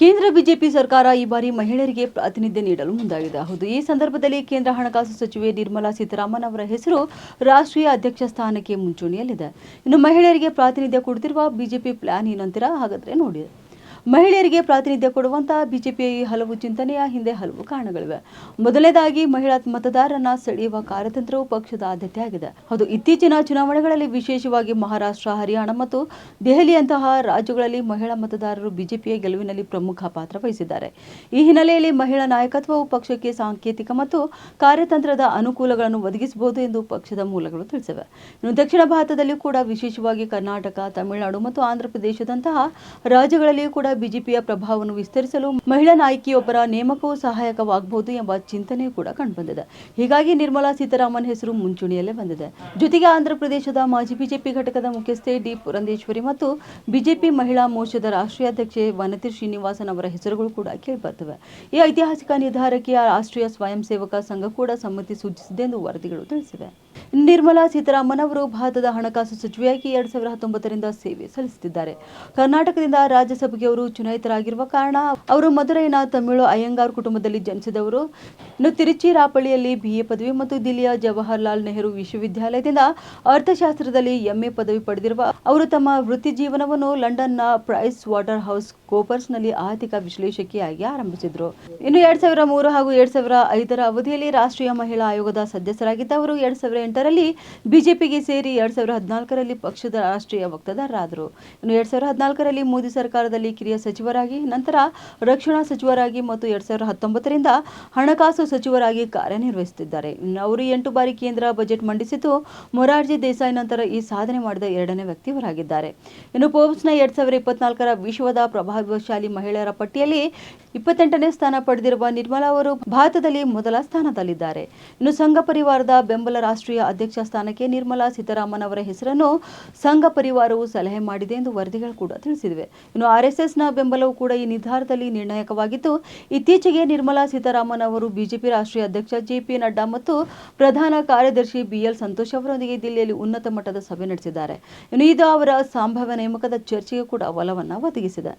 ಕೇಂದ್ರ ಬಿಜೆಪಿ ಸರ್ಕಾರ ಈ ಬಾರಿ ಮಹಿಳೆಯರಿಗೆ ಪ್ರಾತಿನಿಧ್ಯ ನೀಡಲು ಮುಂದಾಗಿದೆ. ಹೌದು, ಈ ಸಂದರ್ಭದಲ್ಲಿ ಕೇಂದ್ರ ಹಣಕಾಸು ಸಚಿವೆ ನಿರ್ಮಲಾ ಸೀತಾರಾಮನ್ ಅವರ ಹೆಸರು ರಾಷ್ಟ್ರೀಯ ಅಧ್ಯಕ್ಷ ಸ್ಥಾನಕ್ಕೆ ಮುಂಚೂಣಿಯಲ್ಲಿದೆ. ಇನ್ನು ಮಹಿಳೆಯರಿಗೆ ಪ್ರಾತಿನಿಧ್ಯ ಕೊಡ್ತಿರುವ ಬಿಜೆಪಿ ಪ್ಲಾನ್ ಏನಂತೀರಾ ಹಾಗಾದ್ರೆ ನೋಡಿ ಮಹಿಳೆಯರಿಗೆ ಪ್ರಾತಿನಿಧ್ಯ ಕೊಡುವಂತಹ ಬಿಜೆಪಿಯ ಹಲವು ಚಿಂತನೆಯ ಹಿಂದೆ ಹಲವು ಕಾರಣಗಳಿವೆ. ಮೊದಲನೇದಾಗಿ, ಮಹಿಳಾ ಮತದಾರರನ್ನ ಸೆಳೆಯುವ ಕಾರ್ಯತಂತ್ರವು ಪಕ್ಷದ ಆದ್ಯತೆಯಾಗಿದೆ ಅದು ಇತ್ತೀಚಿನ ಚುನಾವಣೆಗಳಲ್ಲಿ ವಿಶೇಷವಾಗಿ ಮಹಾರಾಷ್ಟ್ರ, ಹರಿಯಾಣ ಮತ್ತು ದೆಹಲಿಯಂತಹ ರಾಜ್ಯಗಳಲ್ಲಿ ಮಹಿಳಾ ಮತದಾರರು ಬಿಜೆಪಿಯ ಗೆಲುವಿನಲ್ಲಿ ಪ್ರಮುಖ ಪಾತ್ರ ವಹಿಸಿದ್ದಾರೆ. ಈ ಹಿನ್ನೆಲೆಯಲ್ಲಿ ಮಹಿಳಾ ನಾಯಕತ್ವವು ಪಕ್ಷಕ್ಕೆ ಸಾಂಕೇತಿಕ ಮತ್ತು ಕಾರ್ಯತಂತ್ರದ ಅನುಕೂಲಗಳನ್ನು ಒದಗಿಸಬಹುದು ಎಂದು ಪಕ್ಷದ ಮೂಲಗಳು ತಿಳಿಸಿವೆ. ಇನ್ನು ದಕ್ಷಿಣ ಭಾರತದಲ್ಲಿ ಕೂಡ ವಿಶೇಷವಾಗಿ ಕರ್ನಾಟಕ, ತಮಿಳುನಾಡು ಮತ್ತು ಆಂಧ್ರಪ್ರದೇಶದಂತಹ ರಾಜ್ಯಗಳಲ್ಲಿಯೂ ಕೂಡ ಬಿಜೆಪಿಯ ಪ್ರಭಾವವನ್ನು ವಿಸ್ತರಿಸಲು ಮಹಿಳಾ ನಾಯಕಿಯೊಬ್ಬರ ನೇಮಕವು ಸಹಾಯಕವಾಗಬಹುದು ಎಂಬ ಚಿಂತನೆ ಕೂಡ ಕಂಡುಬಂದಿದೆ. ಹೀಗಾಗಿ ನಿರ್ಮಲಾ ಸೀತಾರಾಮನ್ ಹೆಸರು ಮುಂಚೂಣಿಯಲ್ಲೇ ಬಂದಿದೆ. ಜೊತೆಗೆ ಆಂಧ್ರಪ್ರದೇಶದ ಮಾಜಿ ಬಿಜೆಪಿ ಘಟಕದ ಮುಖ್ಯಸ್ಥೆ ಡಿ ಪುರಂದೇಶ್ವರಿ ಮತ್ತು ಬಿಜೆಪಿ ಮಹಿಳಾ ಮೋರ್ಚಾದ ರಾಷ್ಟ್ರೀಯ ಅಧ್ಯಕ್ಷೆ ವನತಿ ಶ್ರೀನಿವಾಸನ್ ಅವರ ಹೆಸರುಗಳು ಕೂಡ ಕೇಳಿಬರ್ತವೆ. ಈ ಐತಿಹಾಸಿಕ ನಿರ್ಧಾರಕ್ಕೆ ರಾಷ್ಟ್ರೀಯ ಸ್ವಯಂ ಸೇವಕ ಸಂಘ ಕೂಡ ಸಮ್ಮತಿ ಸೂಚಿಸಿದೆ ಎಂದು ವರದಿಗಳು ತಿಳಿಸಿವೆ. ನಿರ್ಮಲಾ ಸೀತಾರಾಮನ್ ಅವರು ಭಾರತದ ಹಣಕಾಸು ಸಚಿವೆಯಾಗಿ ಎರಡ್ ಸಾವಿರದ ಹತ್ತೊಂಬತ್ತರಿಂದ ಸೇವೆ ಸಲ್ಲಿಸುತ್ತಿದ್ದಾರೆ. ಕರ್ನಾಟಕದಿಂದ ರಾಜ್ಯಸಭೆಗೆ ಚುನಾಯಿತರಾಗಿರುವ ಕಾರಣ ಅವರು ಮಧುರೈನ ತಮಿಳು ಅಯ್ಯಂಗಾರ್ ಕುಟುಂಬದಲ್ಲಿ ಜನಿಸಿದವರು. ಇನ್ನು ತಿರುಚಿರಾಪಳ್ಳಿಯಲ್ಲಿ ಬಿಎ ಪದವಿ ಮತ್ತು ದಿಲ್ಲಿಯ ಜವಾಹರ್ಲಾಲ್ ನೆಹರು ವಿಶ್ವವಿದ್ಯಾಲಯದಿಂದ ಅರ್ಥಶಾಸ್ತ್ರದಲ್ಲಿ ಎಂಎ ಪದವಿ ಪಡೆದಿರುವ ಅವರು ತಮ್ಮ ವೃತ್ತಿ ಜೀವನವನ್ನು ಲಂಡನ್ನ ಪ್ರೈಸ್ ವಾಟರ್ ಹೌಸ್ ಕೋಪರ್ಸ್ನಲ್ಲಿ ಆರ್ಥಿಕ ವಿಶ್ಲೇಷಕಿಯಾಗಿ ಆರಂಭಿಸಿದ್ರು. ಇನ್ನು ಎರಡ್ ಸಾವಿರ ಮೂರು ಹಾಗೂ ಎರಡ್ ಸಾವಿರ ಐದರ ಅವಧಿಯಲ್ಲಿ ರಾಷ್ಟ್ರೀಯ ಮಹಿಳಾ ಆಯೋಗದ ಸದಸ್ಯರಾಗಿದ್ದ ಅವರು ಎರಡ್ ಸಾವಿರದ ಎಂಟರಲ್ಲಿ ಬಿಜೆಪಿಗೆ ಸೇರಿ ಎರಡ್ ಸಾವಿರದ ಹದಿನಾಲ್ಕರಲ್ಲಿ ಪಕ್ಷದ ರಾಷ್ಟ್ರೀಯ ವಕ್ತಾರರಾದರು. ಇನ್ನು ಎರಡ್ ಸಾವಿರದ ಹದಿನಾಲ್ಕರಲ್ಲಿ ಮೋದಿ ಸರ್ಕಾರದಲ್ಲಿ ಕಿರಿಯ ಸಚಿವರಾಗಿ, ನಂತರ ರಕ್ಷಣಾ ಸಚಿವರಾಗಿ ಮತ್ತು ಎರಡ್ ಸಾವಿರದ ಹತ್ತೊಂಬತ್ತರಿಂದ ಹಣಕಾಸು ಸಚಿವರಾಗಿ ಕಾರ್ಯನಿರ್ವಹಿಸುತ್ತಿದ್ದಾರೆ. ಅವರು ಎಂಟು ಬಾರಿ ಕೇಂದ್ರ ಬಜೆಟ್ ಮಂಡಿಸಿದ್ದು, ಮೊರಾರ್ಜಿ ದೇಸಾಯಿ ನಂತರ ಈ ಸಾಧನೆ ಮಾಡಿದ ಎರಡನೇ ವ್ಯಕ್ತಿಯವರಾಗಿದ್ದಾರೆ. ಇನ್ನು ಫೋರ್ಬ್ಸ್ನ ಎರಡ್ ಸಾವಿರದ ಇಪ್ಪತ್ನಾಲ್ಕರ ವಿಶ್ವದ ಪ್ರಭಾವಶಾಲಿ ಮಹಿಳೆಯರ ಪಟ್ಟಿಯಲ್ಲಿ ಇಪ್ಪತ್ತೆಂಟನೇ ಸ್ಥಾನ ಪಡೆದಿರುವ ನಿರ್ಮಲಾ ಅವರು ಭಾರತದಲ್ಲಿ ಮೊದಲ ಸ್ಥಾನದಲ್ಲಿದ್ದಾರೆ. ಇನ್ನು ಸಂಘ ಪರಿವಾರದ ಬೆಂಬಲ ರಾಷ್ಟ್ರೀಯ ಅಧ್ಯಕ್ಷ ಸ್ಥಾನಕ್ಕೆ ನಿರ್ಮಲಾ ಸೀತಾರಾಮನ್ ಅವರ ಹೆಸರನ್ನು ಸಂಘ ಪರಿವಾರವು ಸಲಹೆ ಮಾಡಿದೆ ಎಂದು ವರದಿಗಳು ಕೂಡ ತಿಳಿಸಿವೆ. ಇನ್ನು ಆರ್ಎಸ್ಎಸ್ನ ಬೆಂಬಲವೂ ಕೂಡ ಈ ನಿರ್ಧಾರದಲ್ಲಿ ನಿರ್ಣಾಯಕವಾಗಿತ್ತು. ಇತ್ತೀಚೆಗೆ ನಿರ್ಮಲಾ ಸೀತಾರಾಮನ್ ಅವರು ಬಿಜೆಪಿ ರಾಷ್ಟ್ರೀಯ ಅಧ್ಯಕ್ಷ ಜೆಪಿ ನಡ್ಡಾ ಮತ್ತು ಪ್ರಧಾನ ಕಾರ್ಯದರ್ಶಿ ಬಿಎಲ್ ಸಂತೋಷ್ ಅವರೊಂದಿಗೆ ದಿಲ್ಲಿಯಲ್ಲಿ ಉನ್ನತ ಮಟ್ಟದ ಸಭೆ ನಡೆಸಿದ್ದಾರೆ. ಇನ್ನು ಇದು ಅವರ ಸಂಭಾವ್ಯ ನೇಮಕದ ಚರ್ಚೆಗೆ ಕೂಡ ಒಲವನ್ನು ಒದಗಿಸಿದೆ.